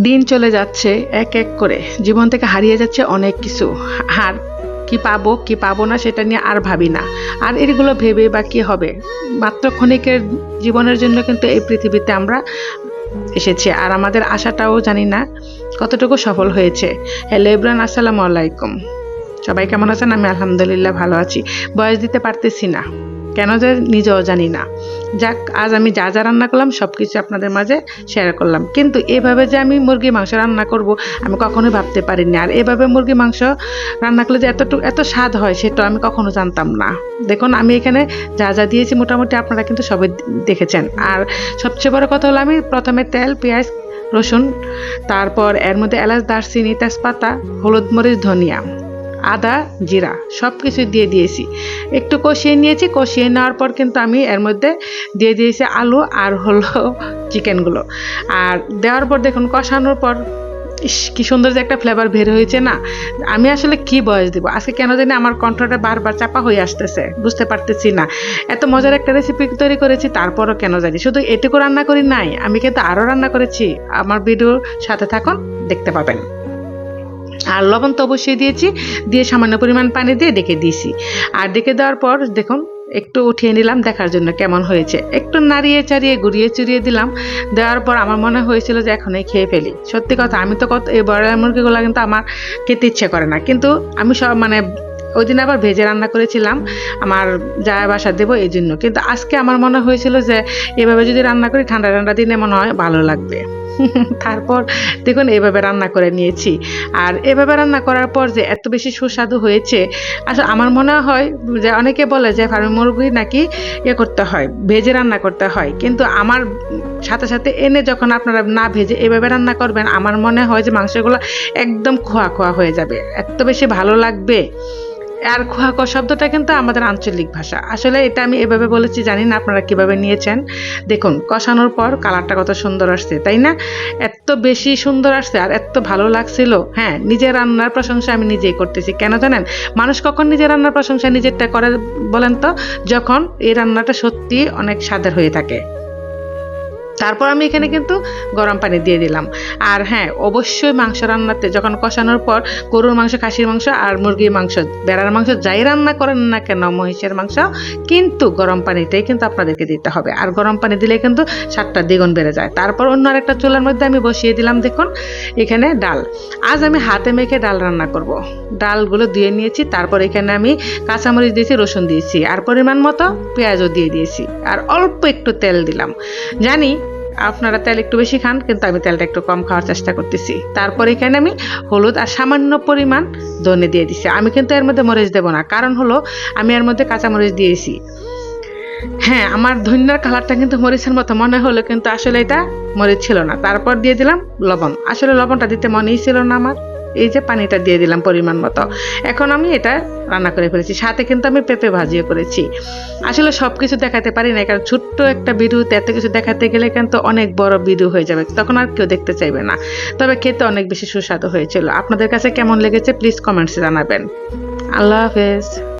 দিন চলে যাচ্ছে এক এক করে। জীবন থেকে হারিয়ে যাচ্ছে অনেক কিছু। আর কি পাবো কি পাবো না সেটা নিয়ে আর ভাবি না। আর এগুলো ভেবে বা কি হবে? মাত্র ক্ষণিকের জীবনের জন্য কিন্তু এই পৃথিবীতে আমরা এসেছি। আর আমাদের আশাটাও জানি না কতটুকু সফল হয়েছে। হ্যালো ইব্রান, আসসালামু আলাইকুম। সবাই কেমন আছেন? আমি আলহামদুলিল্লাহ ভালো আছি। বয়স দিতে পারতেছি না। কেন যে নিজেও জানি না। যাক, আজ আমি যা যা রান্না করলাম সব কিছু আপনাদের মাঝে শেয়ার করলাম। কিন্তু এভাবে যে আমি মুরগি মাংস রান্না করব, আমি কখনোই ভাবতে পারিনি। আর এভাবে মুরগি মাংস রান্না করলে যে এতটুকু, এত স্বাদ হয়, সেটা আমি কখনো জানতাম না। দেখুন, আমি এখানে যা যা দিয়েছি মোটামুটি আপনারা কিন্তু সবাই দেখেছেন। আর সবচেয়ে বড় কথা হলো, আমি প্রথমে তেল, পেঁয়াজ, রসুন, তারপর এর মধ্যে এলাচ, দারচিনি, তেজপাতা, হলুদ মরিচ, ধনিয়া। আদা, জিরা সব কিছু দিয়ে দিয়েছি। একটু কষিয়ে নিয়েছি, কষিয়ে নেওয়ার পর কিন্তু আমি এর মধ্যে দিয়ে দিয়েছি আলু আর হলো চিকেনগুলো। আর দেওয়ার পর দেখুন, কষানোর পর, ইস, কি সুন্দর যে একটা ফ্লেভার বের হয়েছে না। আমি আসলে কি বয়স দিব? আজকে কেন জানি আমার কণ্ঠটা বারবার চাপা হয়ে আসতেছে, বুঝতে পারতেছি না। এত মজার একটা রেসিপি তৈরি করেছি, তারপরও কেন জানি? শুধু এটুকু রান্না করি নাই, আমি কিন্তু আরও রান্না করেছি। আমার ভিডিওর সাথে থাকুন, দেখতে পাবেন। আর লবণ তো অবশ্যই দিয়েছি। দিয়ে সামান্য পরিমাণ পানি দিয়ে ডেকে দিয়েছি। আর ডেকে দেওয়ার পর দেখুন, একটু উঠিয়ে নিলাম দেখার জন্য কেমন হয়েছে। একটু নাড়িয়ে চাড়িয়ে ঘুরিয়ে চুরিয়ে দিলাম। দেওয়ার পর আমার মনে হয়েছিল যে এখনই খেয়ে ফেলি। সত্যি কথা, আমি তো কত এই বড় মুরগিগুলো কিন্তু আমার খেতে ইচ্ছে করে না। কিন্তু আমি সব মানে ওই দিন আবার ভেজে রান্না করেছিলাম, আমার যা বাসা দেবো এই জন্য কিন্তু আজকে আমার মনে হয়েছিল যে এভাবে যদি রান্না করি, ঠান্ডা ঠান্ডা দিনে মনে হয়, ভালো লাগবে। তারপর দেখুন, এভাবে রান্না করে নিয়েছি। আর এভাবে রান্না করার পর যে এত বেশি সুস্বাদু হয়েছে, আসলে আমার মনে হয় যে অনেকে বলে যে ফার্মি মুরগি নাকি ইয়ে করতে হয়, ভেজে রান্না করতে হয়। কিন্তু আমার সাথে সাথে এনে যখন আপনারা না ভেজে এভাবে রান্না করবেন, আমার মনে হয় যে মাংসগুলো একদম খোয়া খোয়া হয়ে যাবে। এত বেশি ভালো লাগবে। আর খোয়া খোয়া শব্দটা কিন্তু আমাদের আঞ্চলিক ভাষা। আসলে এটা আমি এভাবে বলেছি, জানি না আপনারা কীভাবে নিয়েছেন। দেখুন, কষানোর পর কালারটা কত সুন্দর আসছে, তাই না? এত বেশি সুন্দর আসছে আর এত ভালো লাগছিল। হ্যাঁ নিজের রান্নার প্রশংসা আমি নিজেই করতেছি। কেন জানেন? মানুষ কখন নিজের রান্নার প্রশংসা নিজেরটা করে বলেন তো? যখন এই রান্নাটা সত্যি অনেক স্বাদের হয়ে থাকে। তারপর আমি এখানে কিন্তু গরম পানি দিয়ে দিলাম। আর হ্যাঁ অবশ্যই মাংস রান্নাতে যখন কষানোর পর গরুর মাংস, খাসির মাংস আর মুরগির মাংস, বেড়ার মাংস যাই রান্না করেন না কেন, মহিষের মাংস কিন্তু গরম পানিটাই কিন্তু আপনাদেরকে দিতে হবে। আর গরম পানি দিলে কিন্তু স্বাদটা দ্বিগুণ বেড়ে যায়। তারপর অন্য আরেকটা চুলার মধ্যে আমি বসিয়ে দিলাম দেখুন, এখানে ডাল। আজ আমি হাতে মেখে ডাল রান্না করব। ডালগুলো দিয়ে নিয়েছি, তারপর এখানে আমি কাঁচামরিচ দিয়েছি, রসুন দিয়েছি। আর পরিমাণ মতো পেঁয়াজও দিয়ে দিয়েছি। আর অল্প একটু তেল দিলাম। জানি আপনারা তেল একটু বেশি খান, কিন্তু আমি তেলটা একটু কম খাওয়ার চেষ্টা করতেছি। তারপর এখানে আমি হলুদ আর সামান্য পরিমাণ ধনে দিয়ে দিছি। আমি কিন্তু এর মধ্যে মরিচ দেবো না, কারণ হলো আমি এর মধ্যে কাঁচামরিচ দিয়েছি। হ্যাঁ আমার ধন্যার কালারটা কিন্তু মরিচের মতো, মনে হলো কিন্তু আসলে এটা মরিচ ছিল না। তারপর দিয়ে দিলাম লবণ। আসলে লবণটা দিতে মনেই ছিল না আমার। এই যে পানিটা দিয়ে দিলাম পরিমাণ মতো। এখন আমি এটা রান্না করে ফেলেছি। সাথে কিন্তু আমি পেঁপে ভাজিও করেছি। আসলে সব কিছু দেখাতে পারি না কারণ ছোট্ট একটা ভিডিওতে এত কিছু দেখাতে গেলে কিন্তু অনেক বড় ভিডিও হয়ে যাবে। তখন আর কেউ দেখতে চাইবে না। তবে খেতে অনেক বেশি সুস্বাদু হয়েছিল। আপনাদের কাছে কেমন লেগেছে প্লিজ কমেন্টসে জানাবেন। আল্লাহ হাফেজ।